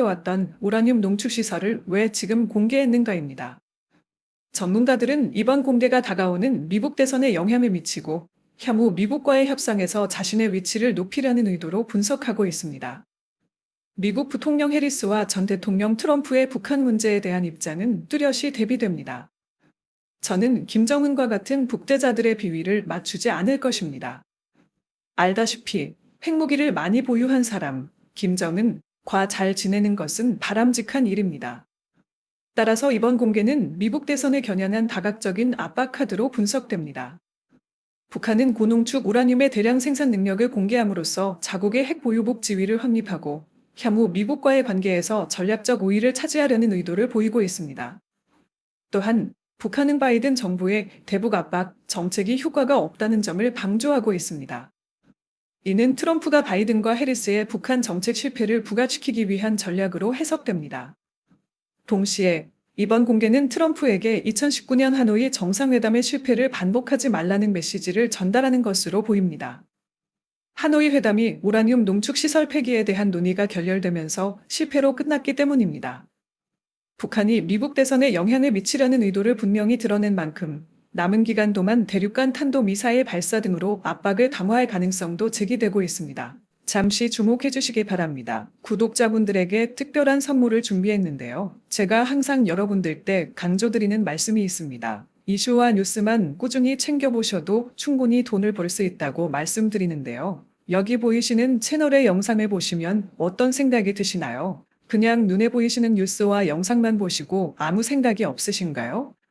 왔던 우라늄 농축 시설을 왜 지금 공개했는가입니다. 전문가들은 이번 공개가 다가오는 미국 대선에 영향을 미치고 향후 미국과의 협상에서 자신의 위치를 높이려는 의도로 분석하고 있습니다. 미국 부통령 해리스와 전 대통령 트럼프의 북한 문제에 대한 입장은 뚜렷이 대비됩니다. 저는 김정은과 같은 북대자들의 비위를 맞추지 않을 것입니다. 알다시피 핵무기를 많이 보유한 사람, 김정은, 과잘 지내는 것은 바람직한 일입니다. 따라서 이번 공개는 미국 대선에 겨냥한 다각적인 압박 카드로 분석됩니다. 북한은 고농축 우라늄의 대량 생산 능력을 공개함으로써 자국의 핵 보유국 지위를 확립하고 향후 미국과의 관계에서 전략적 우위를 차지하려는 의도를 보이고 있습니다. 또한 북한은 바이든 정부의 대북 압박 정책이 효과가 없다는 점을 강조하고 있습니다. 이는 트럼프가 바이든과 해리스의 북한 정책 실패를 부각시키기 위한 전략으로 해석됩니다. 동시에 이번 공개는 트럼프에게 2019년 하노이 정상회담의 실패를 반복하지 말라는 메시지를 전달하는 것으로 보입니다. 하노이 회담이 우라늄 농축 시설 폐기에 대한 논의가 결렬되면서 실패로 끝났기 때문입니다. 북한이 미국 대선에 영향을 미치려는 의도를 분명히 드러낸 만큼 남은 기간 동안 대륙간 탄도 미사일 발사 등으로 압박을 강화할 가능성도 제기되고 있습니다. 잠시 주목해 주시기 바랍니다. 구독자분들에게 특별한 선물을 준비했는데요. 제가 항상 여러분들께 강조드리는 말씀이 있습니다. 이슈와 뉴스만 꾸준히 챙겨보셔도 충분히 돈을 벌 수 있다고 말씀드리는데요. 여기 보이시는 채널의 영상을 보시면 어떤 생각이 드시나요? 그냥 눈에 보이시는 뉴스와 영상만 보시고 아무 생각이 없으신가요?